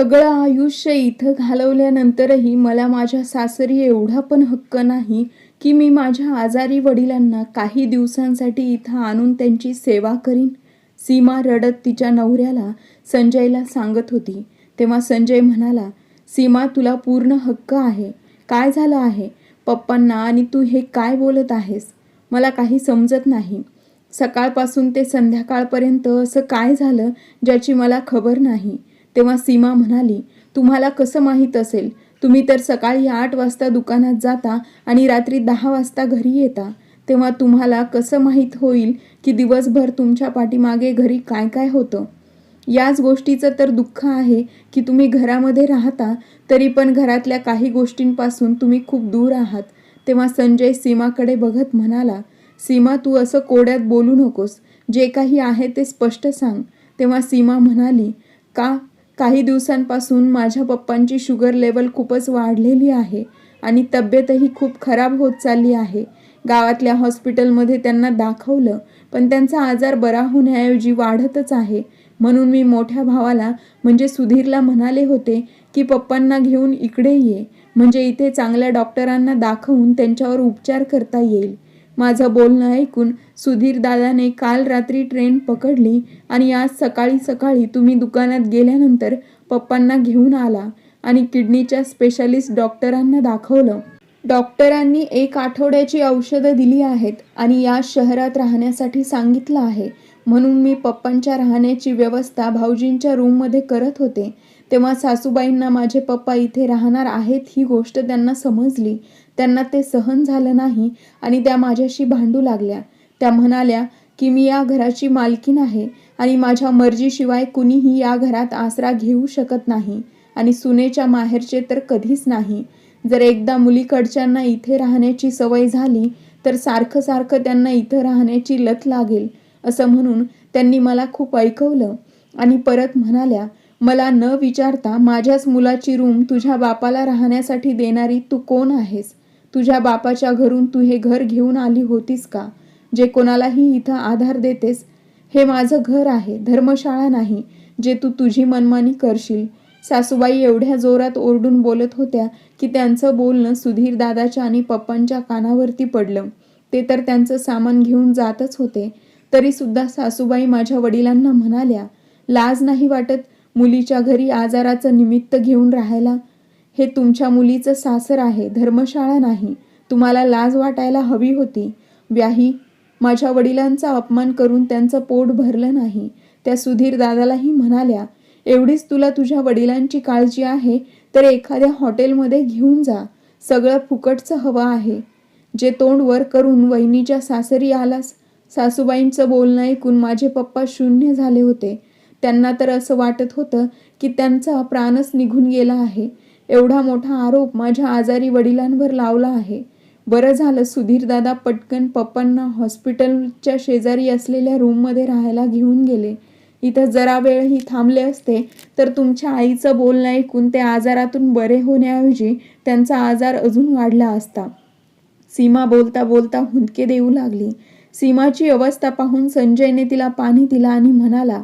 सगळं आयुष्य इथं घालवल्यानंतरही मला माझ्या सासरी एवढा पण हक्क नाही की मी माझ्या आजारी वडिलांना काही दिवसांसाठी इथं आणून त्यांची सेवा करीन. सीमा रडत तिच्या नवऱ्याला संजयला सांगत होती. तेव्हा संजय म्हणाला सीमा तुला पूर्ण हक्क आहे. काय झालं आहे? पप्पांना आणि तू हे काय बोलत आहेस? मला काही समजत नाही. सकाळपासून ते संध्याकाळपर्यंत असं काय झालं ज्याची मला खबर नाही? तेव्हा सीमा म्हणाली तुम्हाला कसं माहीत असेल? तुम्ही तर सकाळी आठ वाजता दुकानात जाता आणि रात्री दहा वाजता घरी येता. तेव्हा तुम्हाला कसं माहीत होईल की दिवसभर तुमच्या पाठीमागे घरी काय काय होतं? याच गोष्टीचं तर दुःख आहे की तुम्ही घरामध्ये राहता तरी पण घरातल्या काही गोष्टींपासून तुम्ही खूप दूर आहात. तेव्हा संजय सीमाकडे बघत म्हणाला सीमा तू असं कोड्यात बोलू नकोस. जे काही आहे ते स्पष्ट सांग. तेव्हा सीमा म्हणाली का? काही दिवसांपासून माझ्या पप्पांची शुगर लेवल खूपच वाढलेली आहे आणि तब्येतही खूप खराब होत चालली आहे. गावातल्या हॉस्पिटलमध्ये त्यांना दाखवलं पण त्यांचा आजार बरा होण्याऐवजी वाढतच आहे. म्हणून मी मोठ्या भावाला म्हणजे सुधीरला म्हणाले होते की पप्पांना घेऊन इकडे ये म्हणजे इथे चांगल्या डॉक्टरांना दाखवून त्यांच्यावर उपचार करता येईल. माझं बोलणं ऐकून सुधीर दादाने काल रात्री ट्रेन पकडली आणि आज सकाळी सकाळी तुम्ही दुकानात गेल्यानंतर पप्पांना घेऊन आला आणि किडनीच्या स्पेशालिस्ट डॉक्टरांना दाखवलं. डॉक्टरांनी एक आठवड्याची औषधं दिली आहेत आणि या शहरात राहण्यासाठी सांगितलं आहे. म्हणून मी पप्पांच्या राहण्याची व्यवस्था भाऊजींच्या रूममध्ये करत होते. तेव्हा सासूबाईंना माझे पप्पा इथे राहणार आहेत ही गोष्ट त्यांना समजली. त्यांना ते सहन झालं नाही आणि त्या माझ्याशी भांडू लागल्या. त्या म्हणाल्या की मी या घराची मालकीन आहे आणि माझ्या मर्जीशिवाय कुणीही या घरात आसरा घेऊ शकत नाही आणि सुनेच्या माहेरचे तर कधीच नाही. जर एकदा मुलीकडच्यांना इथे राहण्याची सवय झाली तर सारखं सारखं त्यांना इथं राहण्याची लत लागेल असं म्हणून त्यांनी मला खूप ऐकवलं. आणि परत म्हणाल्या मला न विचारता माझ्याच मुलाची रूम तुझ्या बापाला राहण्यासाठी देणारी तू कोण आहेस? तुझ्या बापाच्या घरून तू हे घर घेऊन आली होतीस का? जे कोणालाही इथं आधार देतेस हे माझं घर आहे धर्मशाळा नाही जे तू तुझी मनमानी करशील. सासूबाई एवढ्या जोरात ओरडून बोलत होत्या की त्यांचं बोलणं सुधीर दादाच्या आणि पप्पांच्या कानावरती पडलं. ते तर त्यांचं सामान घेऊन जातच होते. तरीसुद्धा सासूबाई माझ्या वडिलांना म्हणाल्या लाज नाही वाटत मुलीच्या घरी आजाराचं निमित्त घेऊन राहायला? हे तुमच्या मुलीचं सासर आहे धर्मशाळा नाही. तुम्हाला लाज वाटायला हवी होती. व्याही माझ्या वडिलांचा अपमान करून त्यांचं पोट भरलं नाही. त्या सुधीर दादालाही म्हणाल्या एवढीच तुला तुझ्या वडिलांची काळजी आहे तर एखाद्या हॉटेलमध्ये घेऊन जा. सगळं फुकटचं हवं आहे. जे तोंड वर करून वहिनीच्या सासरी आलास सासूबाईंचं बोलणं ऐकून माझे पप्पा शून्य झाले होते. त्यांना तर असं वाटत होतं की त्यांचा प्राणच निघून गेला आहे. एवढा मोठा आरोप माझ्या आजारी वडिलांवर लावला आहे. बरं झालं सुधीरदादा पटकन पप्पांना हॉस्पिटलच्या शेजारी असलेल्या रूममध्ये राहायला घेऊन गेले. इथं जरा वेळही थांबले असते तर तुमच्या आईचं बोलणं ऐकून ते आजारातून बरे होण्याऐवजी त्यांचा आजार अजून वाढला असता. सीमा बोलता बोलता हुंदके देऊ लागली. सीमाची अवस्था पाहून संजयने तिला पाणी दिला आणि म्हणाला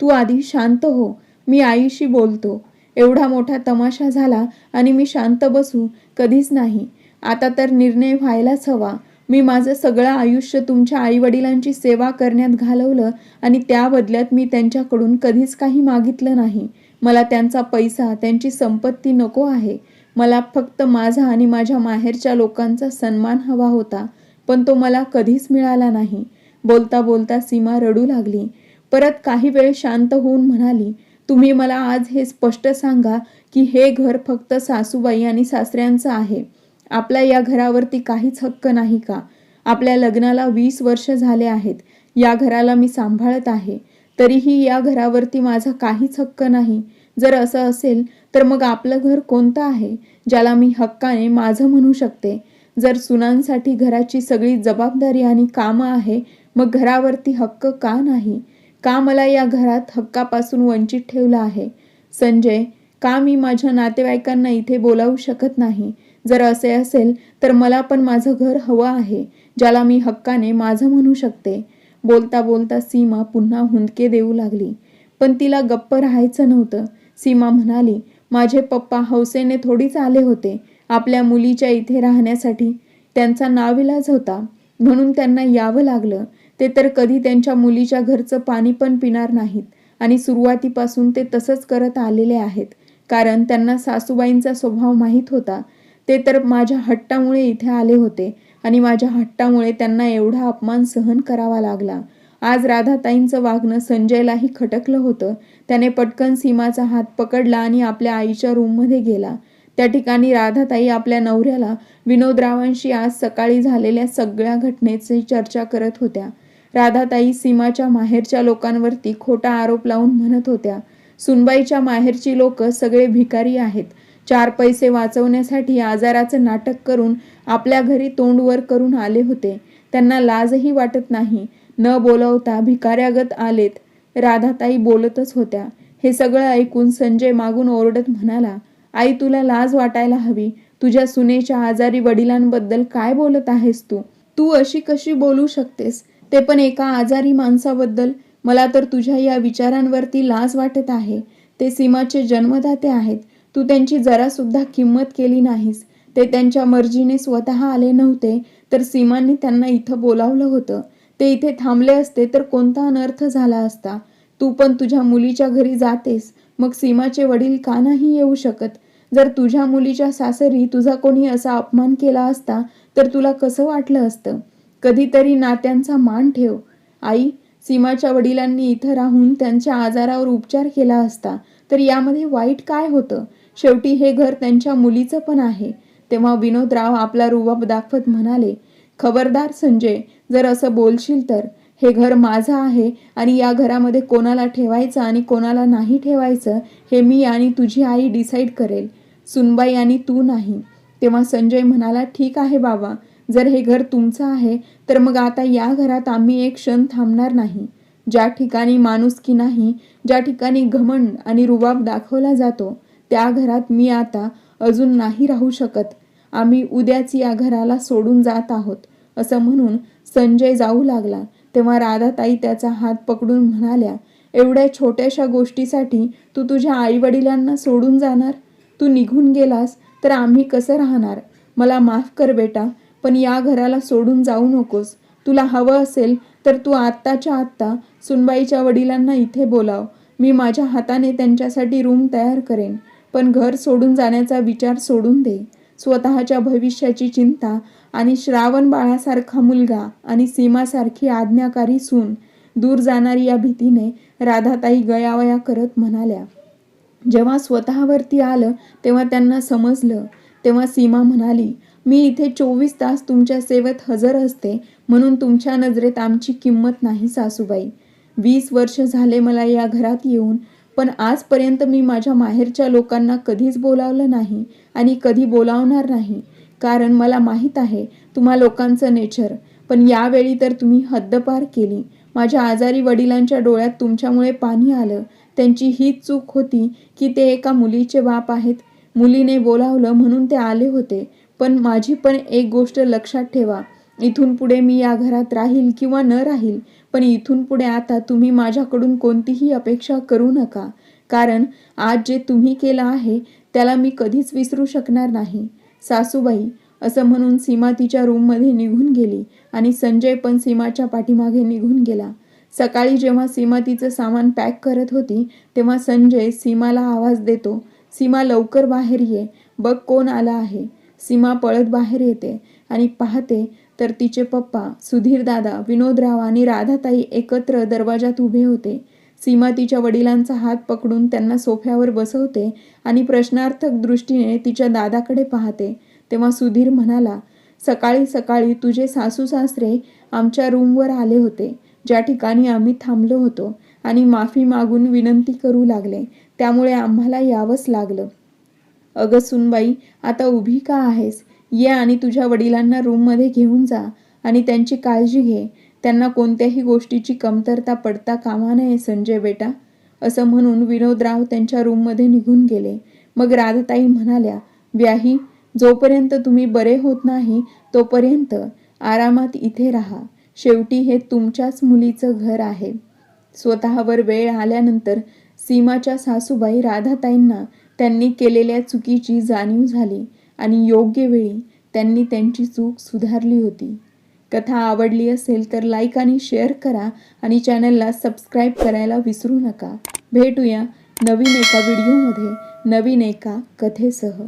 तू आधी शांत हो मी आईशी बोलतो. एवढा मोठा तमाशा झाला आणि मी शांत बसू कधीच नाही. आता तर निर्णय व्हायलाच हवा. मी माझं सगळं आयुष्य तुमच्या आईवडिलांची सेवा करण्यात घालवलं आणि त्या बदल्यात मी त्यांच्याकडून कधीच काही मागितलं नाही. मला त्यांचा पैसा त्यांची संपत्ती नको आहे. मला फक्त माझा आणि माझ्या माहेरच्या लोकांचा सन्मान हवा होता पण तो मला कधीच मिळाला नाही. बोलता बोलता सीमा रडू लागली. परत काही वेळ शांत होऊन म्हणाली तुम्ही मला आज हे स्पष्ट सांगा की हे घर फक्त सासूबाई आणि सासऱ्यांचं आहे. आपल्या या घरावरती काहीच हक्क नाही का? आपल्या लग्नाला वीस वर्ष झाले आहेत. या घराला मी सांभाळत आहे. तरीही या घरावरती माझा काहीच हक्क नाही. जर असं असेल तर मग आपलं घर कोणतं आहे? ज्याला मी हक्काने माझं म्हणू शकते. जर सुनांसाठी घराची सगळी जबाबदारी आणि कामं आहे मग घरावरती हक्क का नाही? का मला या घरात हक्कापासून वंचित ठेवलं आहे? संजय का मी माझ्या नातेवाईकांना इथे बोलावू शकत नाही? जर असे असेल तर मला पण माझं घर हवं आहे ज्याला मी हक्काने माझं म्हणू शकते. बोलता बोलता सीमा पुन्हा हुंदके देऊ लागली. पण तिला गप्प राहायचं नव्हतं. सीमा म्हणाली माझे पप्पा हौसेने थोडीच आले होते. आपल्या मुलीच्या इथे राहण्यासाठी त्यांचा नाविलाज होता. म्हणून त्यांना यावं लागलं. ते तर कधी त्यांच्या मुलीच्या घरचं पाणी पण पिणार नाहीत. आणि सुरुवातीपासून ते तसंच करत आलेले आहेत. कारण त्यांना सासूबाईंचा स्वभाव माहीत होता. ते तर माझ्या हट्टामुळे इथे आले होते. आणि माझ्या हट्टामुळे त्यांना एवढा अपमान सहन करावा लागला. आज राधाताईंचं वागणं संजयलाही खटकलं होतं. त्याने पटकन सीमाचा हात पकडला आणि आपल्या आईच्या रूममध्ये गेला. त्या ठिकाणी राधाताई आपल्या नवऱ्याला विनोदरावांशी आज सकाळी झालेल्या सगळ्या घटनेची चर्चा करत होत्या. राधाताई सीमाच्या माहेरच्या लोकांवरती खोटा आरोप लावून म्हणत होत्या. सुनबाईच्या माहेरची लोक सगळे भिकारी आहेत. चार पैसे वाचवण्यासाठी आजाराचं नाटक करून आपल्या घरी तोंड वर करून आले होते. त्यांना लाजही वाटत नाही. न बोलवता भिकाऱ्यागत आलेत. राधाताई बोलतच होत्या. हे सगळं ऐकून संजय मागून ओरडत म्हणाला आई तुला लाज वाटायला हवी. तुझ्या सुनेच्या आजारी वडिलांबद्दल काय बोलत आहेस तू? तू अशी कशी बोलू शकतेस? ते पण एका आजारी माणसाबद्दल. मला तर तुझ्या या विचारांवरती लाज वाटत आहे. ते सीमाचे जन्मदाते आहेत. तू त्यांची जरासुद्धा किंमत केली नाहीस. ते त्यांच्या मर्जीने स्वतः आले नव्हते तर सीमांनी त्यांना इथं बोलावलं होतं. ते इथे थांबले असते तर कोणता अनर्थ झाला असता? तू पण तुझ्या मुलीच्या घरी जातेस. मग सीमाचे वडील का नाही येऊ शकत? जर तुझ्या मुलीच्या सासरी तुझा कोणी असा अपमान केला असता तर तुला कसं वाटलं असतं? कधीतरी नात्यांचा मान ठेव. आई सीमाच्या वडिलांनी इथं राहून त्यांच्या आजारावर उपचार केला असता तर यामध्ये वाईट काय होतं? शेवटी हे घर त्यांच्या मुलीचं पण आहे. तेव्हा विनोदराव आपला रुबाब दाखवत म्हणाले खबरदार संजय जर असं बोलशील तर. हे घर माझं आहे आणि या घरामध्ये कोणाला ठेवायचं आणि कोणाला नाही ठेवायचं हे मी आणि तुझी आई डिसाईड करेल. सुनबाई आणि तू नाही. तेव्हा संजय म्हणाला ठीक आहे बाबा. जर हे घर तुमचं आहे तर मग आता या घरात आम्ही एक क्षण थांबणार नाही. ज्या ठिकाणी माणुसकी नाही ज्या ठिकाणी घमंड आणि रुबाब दाखवला जातो त्या घरात मी आता अजून नाही राहू शकत. आम्ही उद्याच या घराला सोडून जात आहोत असं म्हणून संजय जाऊ लागला. तेव्हा राधाताई त्याचा हात पकडून म्हणाल्या एवढ्या छोट्याशा गोष्टीसाठी तू तुझ्या आईवडिलांना सोडून जाणार? तू निघून गेलास तर आम्ही कसं राहणार? मला माफ कर बेटा पण या घराला सोडून जाऊ नकोस. तुला हवं असेल तर तू आत्ताच्या आत्ता सुनबाईच्या वडिलांना इथे बोलाव. मी माझ्या हाताने त्यांच्यासाठी रूम तयार करेन. पण घर सोडून जाण्याचा विचार सोडून दे. स्वतःच्या भविष्याची चिंता आणि श्रावण बाळासारखा मुलगा आणि सीमासारखी आज्ञाकारी सून दूर जाणारी या भीतीने राधाताई गयावया करत म्हणाल्या. जेव्हा स्वतःवरती आलं तेव्हा त्यांना समजलं तेव्हा सीमा म्हणाली मी इथे चोवीस तास तुमच्या सेवेत हजर असते म्हणून तुमच्या नजरेत आमची किंमत नाही सासूबाई. वीस वर्ष झाले मला या घरात येऊन पण आजपर्यंत मी माझ्या माहेरच्या लोकांना कधीच बोलावलं नाही आणि कधी बोलावणार नाही. कारण मला माहीत आहे तुम्हा लोकांचं नेचर. पण यावेळी तर तुम्ही हद्दपार केली. माझ्या आजारी वडिलांच्या डोळ्यात तुमच्यामुळे पाणी आलं. त्यांची हीच चूक होती की ते एका मुलीचे बाप आहेत. मुलीने बोलावलं म्हणून ते आले होते. पण माझी पण एक गोष्ट लक्षात ठेवा. इथून पुढे मी या घरात राहील किंवा न राहील पण इथून पुढे आता तुम्ही माझ्याकडून कोणतीही अपेक्षा करू नका. कारण आज जे तुम्ही केलं आहे त्याला मी कधीच विसरू शकणार नाही. सासूबाई असं म्हणून सीमा तिच्या रूममध्ये निघून गेली आणि संजय पण सीमाच्या पाठीमागे निघून गेला. सकाळी जेव्हा सीमा तिचं सामान पॅक करत होती तेव्हा संजय सीमाला आवाज देतो सीमा लवकर बाहेर ये. बघ कोण आला आहे. सीमा पळत बाहेर येते आणि पाहते तर तिचे पप्पा सुधीर दादा विनोदराव आणि राधाताई एकत्र दरवाजात उभे होते. सीमा तिच्या वडिलांचा हात पकडून त्यांना सोफ्यावर बसवते आणि प्रश्नार्थक दृष्टीने तिच्या दादाकडे पाहते. तेव्हा सुधीर म्हणाला सकाळी सकाळी तुझे सासू सासरे आमच्या रूमवर आले होते. ज्या ठिकाणी आम्ही थांबलो होतो. आणि माफी मागून विनंती करू लागले. त्यामुळे आम्हाला यावंच लागलं. अगं सुनबाई आता उभी का आहेस? ये आणि तुझ्या वडिलांना रूममध्ये घेऊन जा आणि त्यांची काळजी घे. त्यांना कोणत्याही गोष्टीची कमतरता पडता कामा नये संजय बेटा. असं म्हणून विनोदराव त्यांच्या रूममध्ये निघून गेले. मग राधाताई म्हणाल्या व्याही जोपर्यंत तुम्ही बरे होत नाही तोपर्यंत आरामात इथे राहा. शेवटी हे तुमच्याच मुलीचं घर आहे. स्वतःवर वेळ आल्यानंतर सीमाच्या सासूबाई राधाताईंना त्यांनी केलेल्या चुकीची जाणीव झाली आणि योग्य वेळी त्यांनी त्यांची चूक सुधारली होती. कथा आवडली असेल तर लाईक आणि शेअर करा आणि चॅनलला सबस्क्राईब करायला विसरू नका. भेटूया नवीन एका व्हिडिओमध्ये नवीन एका कथेसह.